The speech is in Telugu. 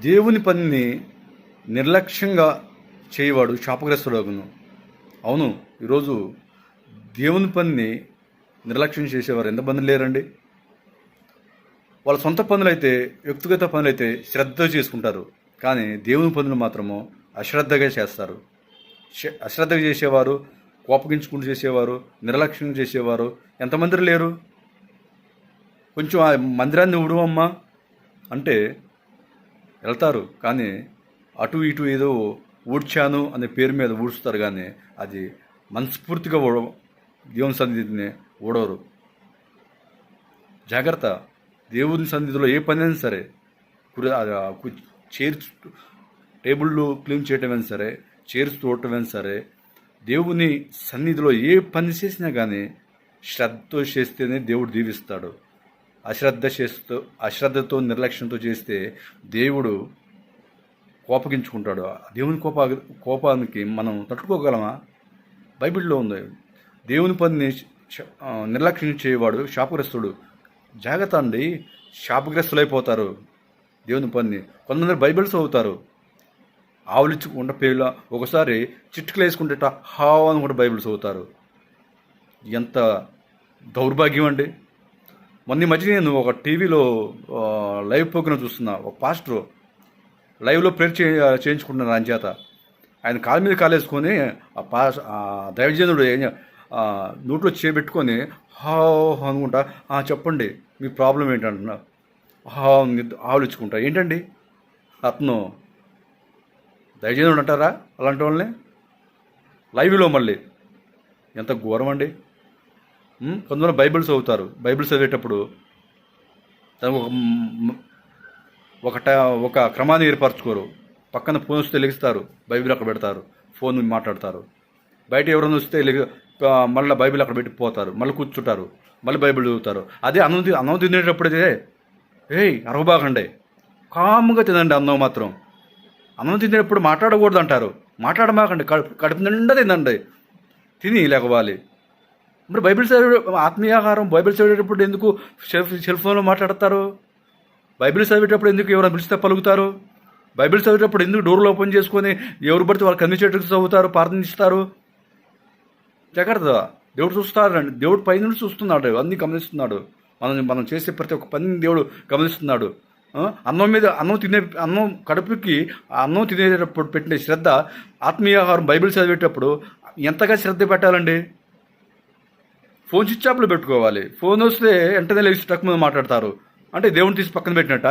దేవుని పనిని నిర్లక్ష్యంగా చేయవాడు శాపగ్రస్తుడగును అవును ఈరోజు దేవుని పనిని నిర్లక్ష్యం చేసేవారు ఎంతమంది లేరండి? వాళ్ళ సొంత పనులైతే వ్యక్తిగత పనులైతే శ్రద్ధ చేసుకుంటారు. కానీ దేవుని పనులు మాత్రము అశ్రద్ధగా చేస్తారు. అశ్రద్ధగా చేసేవారు కోపగించుకుంటూ చేసేవారు నిర్లక్ష్యం చేసేవారు ఎంతమంది లేరు? కొంచెం ఆ మందిరాన్ని ఉడవమ్మా అంటే వెళ్తారు. కానీ అటు ఇటు ఏదో ఊడ్చాను అనే పేరు మీద ఊడుస్తారు కానీ అది మనస్ఫూర్తిగా ఊడ దేవుని సన్నిధిని ఊడవరు జాగ్రత్త. దేవుని సన్నిధిలో ఏ పని అయినా సరే కుర- చైర్స్ టేబుళ్ళు క్లీన్ చేయటమైనా సరే చైర్స్ తోడటమైనా సరే దేవుని సన్నిధిలో ఏ పని చేసినా కానీ శ్రద్ధతో చేస్తేనే దేవుడు దీవిస్తాడు. అశ్రద్ధ చేస్తూ అశ్రద్ధతో నిర్లక్ష్యంతో చేస్తే దేవుడు కోపగించుకుంటాడు. దేవుని కోప కోపానికి మనం తట్టుకోగలమా? బైబిల్లో ఉంది. దేవుని పనిని నిర్లక్ష్యం చేయవాడు శాపగ్రస్తుడు. జాగ్రత్త అండి శాపగ్రస్తులైపోతారు దేవుని పనిని. కొంతమంది బైబిల్స్ చదువుతారు. ఆవులిచ్చుకుంటే పేర్ల ఒకసారి చిట్టుకలు వేసుకుంటే హావ్ అని కూడా బైబిల్స్ అవుతారు ఎంత దౌర్భాగ్యం అండి. మొన్న మధ్య నేను ఒక టీవీలో లైవ్ ప్రోగ్రామ్ చూస్తున్నా. ఒక పాస్టర్ లైవ్లో ప్రేర్ చే చేయించుకుంటున్నాను ఆయన చేత. ఆయన కాలు మీద కాలేసుకొని ఆ పాస్ దైవజనుడు నోట్లో చేపెట్టుకొని హా అనుకుంటా చెప్పండి మీ ప్రాబ్లం ఏంటంటున్నా. హా ఆలోచుకుంటా ఏంటండి? అతను దైవజనుడు అంటారా? అలాంటి వాళ్ళని. లైవ్లో మళ్ళీ. ఎంత ఘోరం అండి. కొంతమంది బైబిల్ చదువుతారు. బైబిల్ చదివేటప్పుడు ఒక ఒక క్రమాన్ని ఏర్పరచుకోరు. పక్కన ఫోన్ వస్తే లెగిస్తారు. బైబిల్ అక్కడ పెడతారు. ఫోన్ మాట్లాడతారు. బయట ఎవరైనా వస్తే మళ్ళీ బైబిల్ అక్కడ పెట్టి పోతారు. మళ్ళీ కూర్చుంటారు. మళ్ళీ బైబిల్ చదువుతారు. అదే అన్నం అన్నం తినేటప్పుడైతే ఏయ్ అరవబాగండి కాముగా తినండి అన్నం మాత్రం. అన్నం తినేటప్పుడు మాట్లాడకూడదు అంటారు మాట్లాడమాకండి. కడుపు కడుపు నిండా తినండి. తిని లేకపోవాలి. మరి బైబిల్ చదివే ఆత్మీయాహారం బైబిల్ చదివేటప్పుడు ఎందుకు సెల్ ఫోన్లో మాట్లాడతారు? బైబిల్ చదివేటప్పుడు ఎందుకు ఎవరైనా పిలిస్తే పలుకుతారు? బైబిల్ చదివేటప్పుడు ఎందుకు డోర్లు ఓపెన్ చేసుకొని ఎవరు పడితే వాళ్ళు కనిపించేటట్టు చదువుతారు ప్రార్థిస్తారు జాగ్రత్త దేవుడు చూస్తాడండి దేవుడు పైనుండి చూస్తున్నాడు. అన్నీ గమనిస్తున్నాడు. మనం మనం చేసే ప్రతి ఒక్క పనిని దేవుడు గమనిస్తున్నాడు. అన్నం మీద అన్నం తినే అన్నం కడుపుకి ఆ అన్నం తినేటప్పుడు పెట్టిన శ్రద్ధ ఆత్మీయాహారం బైబిల్ చదివేటప్పుడు ఎంతగా శ్రద్ధ పెట్టాలండి? ఫోన్ స్విచ్ ఆఫ్లో పెట్టుకోవాలి. ఫోన్ వస్తే వెంటనే లేచి టక్ మీద మాట్లాడతారు. అంటే దేవుని తీసి పక్కన పెట్టినట్ట?